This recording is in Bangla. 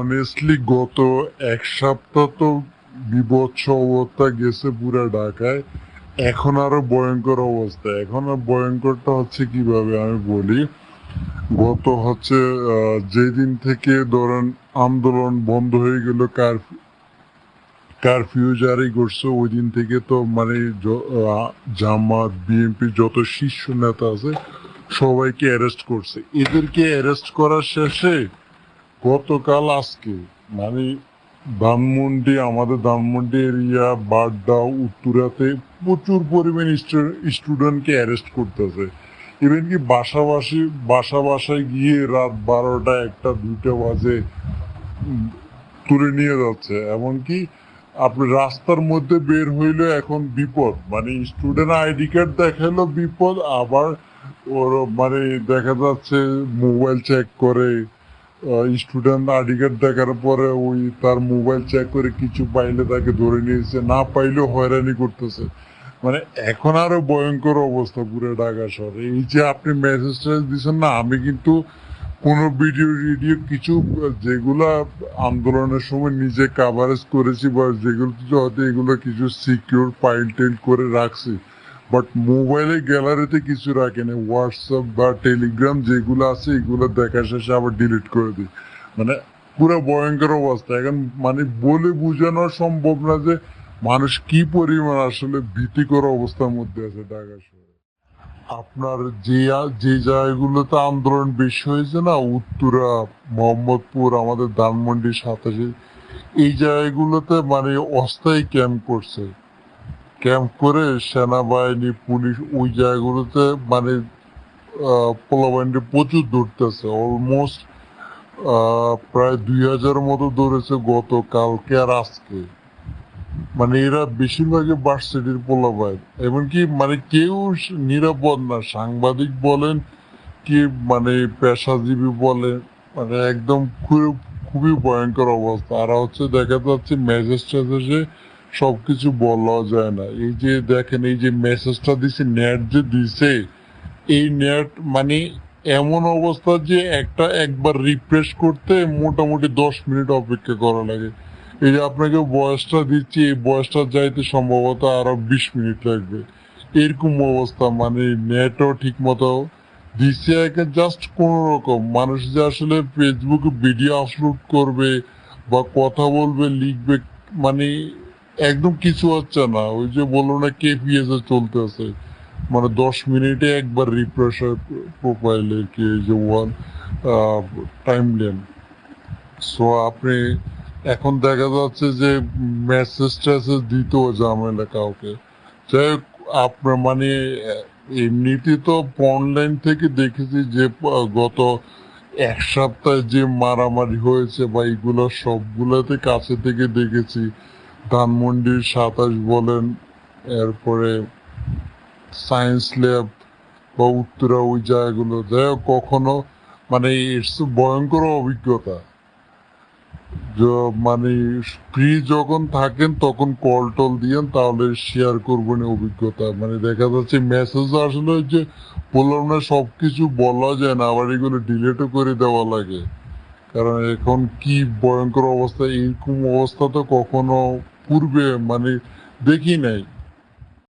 অনেস্টলি গত এক সপ্তাহ তো বিভৎস অবস্থা গেছে পুরা ঢাকায়। এখন আরও ভয়ঙ্কর অবস্থা। এখন আর ভয়ঙ্করটা হচ্ছে কীভাবে আমি বলি? গত হচ্ছে যেদিন থেকে ধরেন আন্দোলন বন্ধ হয়ে গেল কারফিউ কারফিউ জারি করছে ওই দিন থেকে তো মানে জামাত, বিএনপি যত শীর্ষ নেতা আছে, সবাইকে অ্যারেস্ট করছে। এদেরকে অ্যারেস্ট করার শেষে গতকাল আজকে মানে ধানমন্ডি, আমাদের ধানমন্ডি এরিয়া, বাড্ডা, উত্তরাতে প্রচুর পরিমাণ স্টুডেন্টকে অ্যারেস্ট করতেছে। ইভেন কি বাসাবাসী বাসা বাসায় গিয়ে রাত বারোটা, একটা, দুইটা বাজে তুলে নিয়ে যাচ্ছে। এমনকি আপনি রাস্তার মধ্যে বের হইলে এখন বিপদ। মানে স্টুডেন্ট আইডি কার্ড দেখাইলো বিপদ, আবার ওর মানে দেখা যাচ্ছে মোবাইল চেক করে। স্টুডেন্ট আইডি কার্ড দেখার পরে ওই তার মোবাইল চেক করে কিছু পাইলে তাকে ধরে নিয়েছে। না পাইলেও হয়রানি করতেছে। মানে এখন আরও ভয়ঙ্কর অবস্থা পুরো ঢাকা শহরে। এই যে আপনি মেসেজটা দিচ্ছেন না, আমি কিন্তু কোনো ভিডিও টিডিও কিছু, যেগুলা আন্দোলনের সময় নিজে কাভারেজ করেছি বা যেগুলো হয়তো এগুলো কিছু সিকিউর ফাইল টেল করে রাখছি বাট মোবাইলে গ্যালারিতে কিছু রাখে না। হোয়াটসঅ্যাপ বা টেলিগ্রাম যেগুলো আছে, এগুলো দেখা শেষে আবার ডিলিট করে দিই মানে পুরো ভয়ঙ্কর অবস্থা। এখন মানে বলে বোঝানো সম্ভব না যে মানুষ কি পরিমাণ আসলে ভীতিকর অবস্থার মধ্যে আছে ঢাকা শহরে। আপনার যে যে জায়গাগুলোতে আন্দোলন বেশি হয়েছে না, উত্তরা, মোহাম্মদপুর, আমাদের ধানমন্ডি, সাতাশে, এই জায়গাগুলোতে মানে অস্থায়ী ক্যাম্প করছে। ক্যাম্প করে সেনাবাহিনী, পুলিশ ওই জায়গাগুলোতে মানে পোলাবাহিনী প্রচুর ধরতেছে। অলমোস্ট প্রায় দুই হাজার মতো ধরেছে গত কালকে আর আজকে। মানে এরা বেশিরভাগই ভার্সিটির পোলাবাহিনী। এমনকি মানে কেউ নিরাপদ না। সাংবাদিক বলেন কি মানে পেশাজীবী বলেন মানে একদম খুব, খুবই ভয়ঙ্কর অবস্থা। আর হচ্ছে দেখা যাচ্ছে মেসেজ টেসেজে সবকিছু বলা যায় না। এই যে দেখেন, এই যে মেসেজটা দিছে নেট যে দিছে, এই নেট মানে এমন অবস্থা যে একটা একবার রিফ্রেশ করতে মোটামুটি দশ মিনিট অপেক্ষা করা লাগে। এই যে আপনাকে বয়সটা দিচ্ছি, এই বয়সটা যাইতে সম্ভবত আরও বিশ মিনিট লাগবে। এরকম অবস্থা মানে নেটও ঠিক মতো দিচ্ছে একে জাস্ট কোন রকম। মানুষ যে আসলে ফেসবুকে ভিডিও আপলোড করবে বা কথা বলবে, লিখবে মানে একদম কিছু হচ্ছে না। ওই যে বলল না কেপিএস এ চলতেছে। মানে দশ মিনিটে একবার রিফ্রেশ হয় প্রোফাইলে কি যে ওয়ান টাইম লেন সো আপনি এখন দেখা যাচ্ছে যে মেসেজ টেসেজ দিতেও ঝামেলা কাউকে। যাই হোক, আপনার মানে এমনিতে তো অনলাইন থেকে দেখেছি যে, গত এক সপ্তাহে যে মারামারি হয়েছে বা এইগুলো সবগুলোতে কাছে থেকে দেখেছি। ধানমন্ডির সাতাশ বলেন, এরপরে সায়েন্স ল্যাব বা উত্তরা ওই জায়গাগুলো। যাই কখনো মানে ইটস ভয়ঙ্কর অভিজ্ঞতা। মানে ফ্রি যখন থাকেন, তখন কল টল দিয়েন, তাহলে শেয়ার করবেন অভিজ্ঞতা। মানে দেখা যাচ্ছে মেসেজ আসলে যে বললাম না, সবকিছু বলা যায় না, আবার এগুলো ডিলেটও করে দেওয়া লাগে। কারণ এখন কি ভয়ঙ্কর অবস্থা, এরকম অবস্থা তো কখনো পূর্বে মানে দেখি নাই।